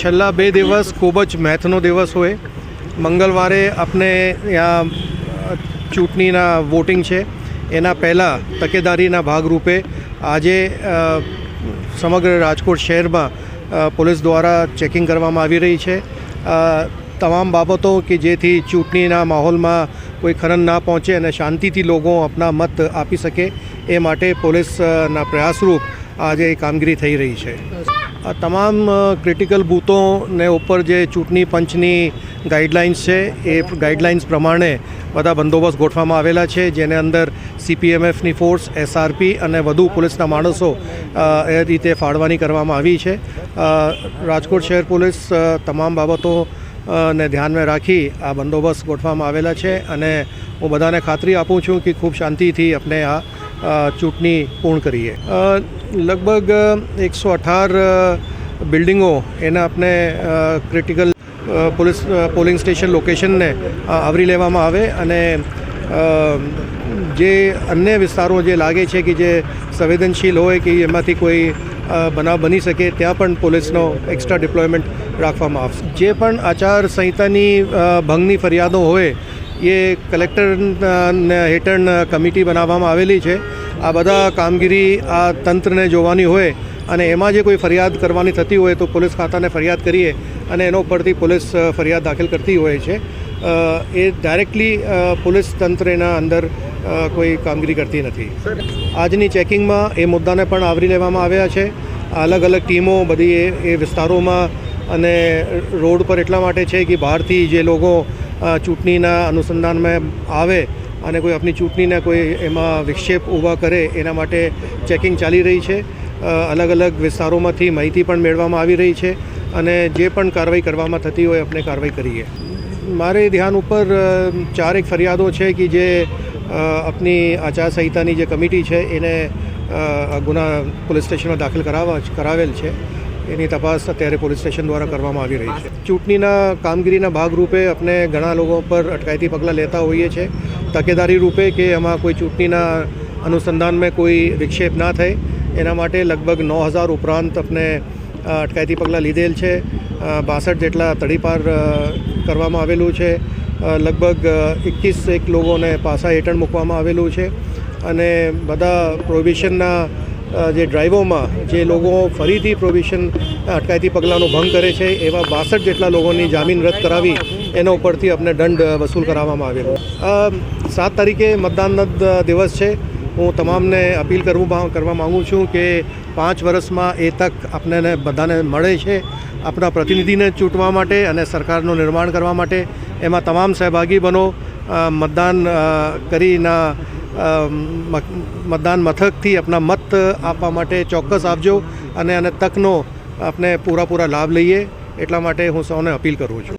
છેલ્લા બે દિવસ ખૂબ જ મેથનો દિવસ હોય. મંગળવારે આપણે ત્યાં ચૂંટણીના વોટિંગ છે. એના પહેલાં તકેદારીના ભાગરૂપે આજે સમગ્ર રાજકોટ શહેરમાં પોલીસ દ્વારા ચેકિંગ કરવામાં આવી રહી છે. તમામ બાબતો કે જેથી ચૂંટણીના માહોલમાં કોઈ ખરન ના પહોંચે અને શાંતિથી લોકો આપના મત આપી શકે, એ માટે પોલીસના પ્રયાસરૂપ આજે કામગીરી થઈ રહી છે. આ તમામ ક્રિટિકલ બૂથોને ઉપર જે ચૂંટણી પંચની ગાઈડલાઇન્સ છે, એ ગાઈડલાઇન્સ પ્રમાણે બધા બંદોબસ્ત ગોઠવવામાં આવેલા છે, જેને અંદર સીપીએમએફની ફોર્સ એસઆરપી અને વધુ પોલીસના માણસો એ રીતે ફાળવાની કરવામાં આવી છે. રાજકોટ શહેર પોલીસ તમામ બાબતો ને ધ્યાનમાં રાખી આ બંદોબસ્ત ગોઠવવામાં આવેલા છે અને હું બધાને ખાતરી આપું છું કે ખૂબ શાંતિથી આપણે આ ચૂંટણી પૂર્ણ કરીએ. લગભગ એકસો અઢાર બિલ્ડિંગો એને આપણે ક્રિટિકલ પોલીસ પોલિંગ સ્ટેશન લોકેશનને આવરી લેવામાં આવે અને જે અન્ય વિસ્તારો જે લાગે છે કે જે સંવેદનશીલ હોય કે એમાંથી કોઈ બનાવ બની શકે ત્યાં પણ પોલીસનો એક્સ્ટ્રા ડિપ્લોયમેન્ટ રાખવામાં આવશે. જે પણ આચાર સંહિતાની ભંગની ફરિયાદો હોય એ કલેક્ટર હેઠળ કમિટી બનાવવામાં આવેલી છે. આ બધા કામગીરી આ તંત્રને જોવાની હોય અને એમાં જે કોઈ ફરિયાદ કરવાની થતી હોય તો પોલીસ ખાતાને ફરિયાદ કરીએ અને એનો ઉપરથી પોલીસ ફરિયાદ દાખલ કરતી હોય છે. એ ડાયરેક્ટલી પોલીસ તંત્ર એના અંદર કોઈ કામગીરી કરતી નથી. આજની ચેકિંગમાં એ મુદ્દાને પણ આવરી લેવામાં આવ્યા છે. અલગ અલગ ટીમો બધી એ વિસ્તારોમાં અને રોડ પર એટલા માટે છે કે બહારથી જે લોકો ચૂંટણીના અનુસંધાનમાં આવે અને કોઈ આપની ચૂંટણીને કોઈ એમાં વિક્ષેપ ઊભા કરે એના માટે ચેકિંગ ચાલી રહી છે. અલગ અલગ વિસ્તારોમાંથી માહિતી પણ મેળવવામાં આવી રહી છે અને જે પણ કાર્યવાહી કરવામાં થતી હોય આપણે કાર્યવાહી કરીએ. મારે ધ્યાન ઉપર ચાર ચારેક ફરિયાદો છે કે જે આપની આચારસંહિતાની જે કમિટી છે એને ગુના પોલીસ સ્ટેશનમાં દાખલ કરાવવા કરાવેલ છે. એની તપાસ અત્યારે પોલીસ સ્ટેશન દ્વારા કરવામાં આવી રહી છે. ચૂંટણીના કામગીરીના ભાગરૂપે આપણે ઘણા લોકો પર અટકાયતી પગલાં લેતા હોઈએ છીએ. તકેદારી રૂપે કે એમાં કોઈ ચૂંટણીના અનુસંધાનમાં કોઈ વિક્ષેપ ના થાય, એના માટે લગભગ નવ હજાર ઉપરાંત આપણે અટકાયતી પગલાં લીધેલ છે. બાસઠ જેટલા તડીપાર કરવામાં આવેલું છે. લગભગ એકવીસ એક લોકોને પાસા હેઠળ મૂકવામાં આવેલું છે. અને બધા પ્રોહિબિશનના જે ડ્રાઈવોમાં જે લોકો ફરીથી પ્રોહિબિશન અટકાયતી પગલાંનો ભંગ કરે છે, એવા બાસઠ જેટલા લોકોની જામીન રદ કરાવી એના ઉપરથી આપણે દંડ વસૂલ કરાવવામાં આવેલો. સાત તારીખે મતદાનના દિવસ છે. હું તમામને અપીલ કરવું કરવા માગું છું કે પાંચ વર્ષમાં એ તક આપણને બધાને મળે છે. આપણા પ્રતિનિધિને ચૂંટવા માટે અને સરકારનું નિર્માણ કરવા માટે. એમાં તમામ સહભાગી બનો. મતદાન કરીના મતદાન મથકથી આપણા મત આપવા માટે ચોક્કસ આપજો અને અને તકનો આપણે પૂરા પૂરા લાભ લઈએ એટલા માટે હું સૌને અપીલ કરું છે.